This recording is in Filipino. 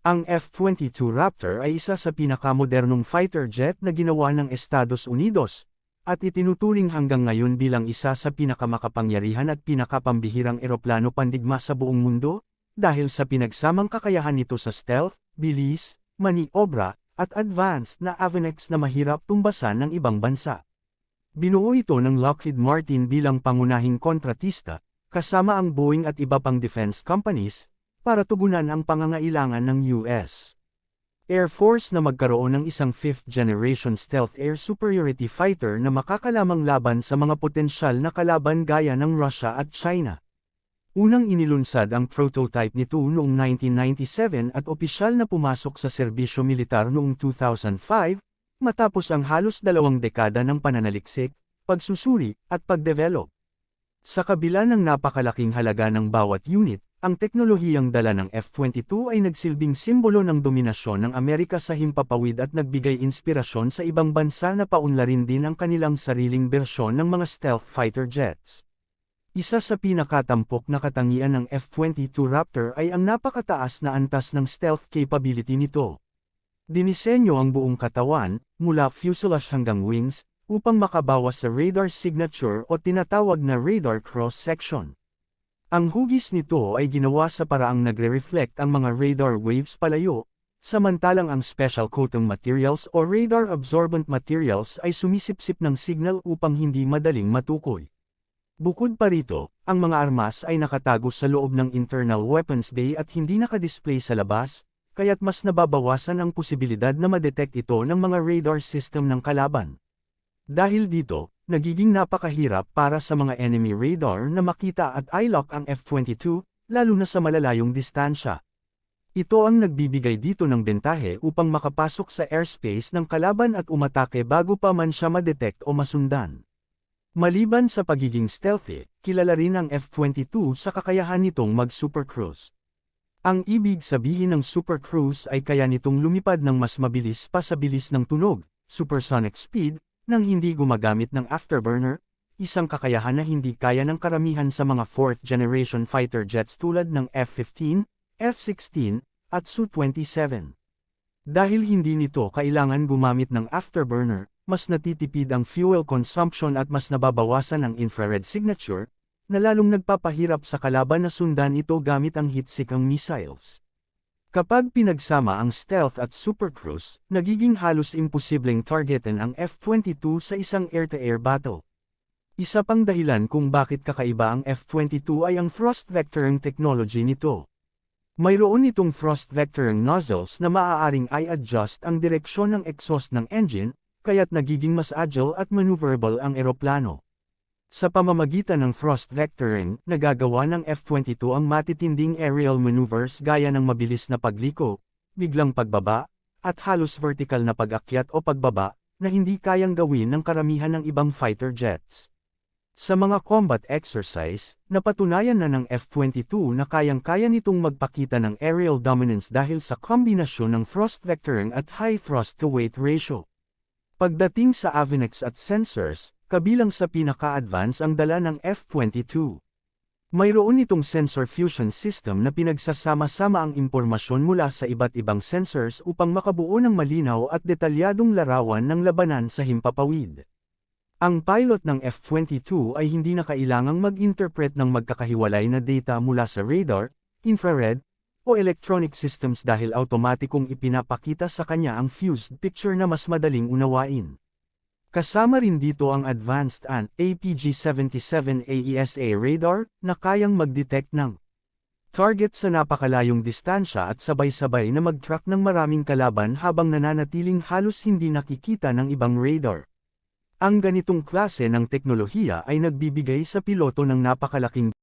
Ang F-22 Raptor ay isa sa pinakamodernong fighter jet na ginawa ng Estados Unidos, at itinuturing hanggang ngayon bilang isa sa pinakamakapangyarihan at pinakapambihirang eroplano pandigma sa buong mundo, dahil sa pinagsamang kakayahan nito sa stealth, bilis, maniobra, at advanced na avionics na mahirap tumbasan ng ibang bansa. Binuo ito ng Lockheed Martin bilang pangunahing kontratista, kasama ang Boeing at iba pang defense companies, para tugunan ang pangangailangan ng US Air Force na magkaroon ng isang 5th generation stealth air superiority fighter na makakalamang laban sa mga potensyal na kalaban gaya ng Russia at China. Unang inilunsad ang prototype nito noong 1997 at opisyal na pumasok sa serbisyo militar noong 2005, matapos ang halos dalawang dekada ng pananaliksik, pagsusuri, at pagdevelop. Sa kabila ng napakalaking halaga ng bawat unit, ang teknolohiyang dala ng F-22 ay nagsilbing simbolo ng dominasyon ng Amerika sa himpapawid at nagbigay inspirasyon sa ibang bansa na paunlarin din ang kanilang sariling bersyon ng mga stealth fighter jets. Isa sa pinakatampok na katangian ng F-22 Raptor ay ang napakataas na antas ng stealth capability nito. Dinisenyo ang buong katawan, mula fuselage hanggang wings, upang makabawas sa radar signature o tinatawag na radar cross-section. Ang hugis nito ay ginawa sa paraang nagre-reflect ang mga radar waves palayo, samantalang ang special coating materials o radar absorbent materials ay sumisipsip ng signal upang hindi madaling matukoy. Bukod pa rito, ang mga armas ay nakatago sa loob ng internal weapons bay at hindi nakadisplay sa labas, kaya't mas nababawasan ang posibilidad na madetect ito ng mga radar system ng kalaban. Dahil dito, nagiging napakahirap para sa mga enemy radar na makita at eye-lock ang F-22, lalo na sa malalayong distansya. Ito ang nagbibigay dito ng bentahe upang makapasok sa airspace ng kalaban at umatake bago pa man siya madetect o masundan. Maliban sa pagiging stealthy, kilala rin ang F-22 sa kakayahan nitong mag-supercruise. Ang ibig sabihin ng supercruise ay kaya nitong lumipad ng mas mabilis pa sa bilis ng tunog, supersonic speed, nang hindi gumagamit ng afterburner, isang kakayahan na hindi kaya ng karamihan sa mga 4th generation fighter jets tulad ng F-15, F-16, at Su-27. Dahil hindi nito kailangan gumamit ng afterburner, mas natitipid ang fuel consumption at mas nababawasan ang infrared signature, na lalong nagpapahirap sa kalaban na sundan ito gamit ang hitsikang missiles. Kapag pinagsama ang stealth at supercruise, nagiging halos imposibleng targetin ang F-22 sa isang air-to-air battle. Isa pang dahilan kung bakit kakaiba ang F-22 ay ang thrust vectoring technology nito. Mayroon itong thrust vectoring nozzles na maaaring i-adjust ang direksyon ng exhaust ng engine, kaya't nagiging mas agile at maneuverable ang eroplano. Sa pamamagitan ng thrust vectoring, nagagawa ng F-22 ang matitinding aerial maneuvers gaya ng mabilis na pagliko, biglang pagbaba, at halos vertical na pag-akyat o pagbaba, na hindi kayang gawin ng karamihan ng ibang fighter jets. Sa mga combat exercise, napatunayan na ng F-22 na kayang-kaya nitong magpakita ng aerial dominance dahil sa kombinasyon ng thrust vectoring at high thrust-to-weight ratio. Pagdating sa avionics at sensors, kabilang sa pinaka-advance ang dala ng F-22. Mayroon itong sensor fusion system na pinagsasama-sama ang impormasyon mula sa iba't ibang sensors upang makabuo ng malinaw at detalyadong larawan ng labanan sa himpapawid. Ang pilot ng F-22 ay hindi na kailangang mag-interpret ng magkakahiwalay na data mula sa radar, infrared, o electronic systems dahil automatikong ipinapakita sa kanya ang fused picture na mas madaling unawain. Kasama rin dito ang Advanced AN APG-77 AESA radar na kayang mag-detect ng target sa napakalayong distansya at sabay-sabay na mag-track ng maraming kalaban habang nananatiling halos hindi nakikita ng ibang radar. Ang ganitong klase ng teknolohiya ay nagbibigay sa piloto ng napakalaking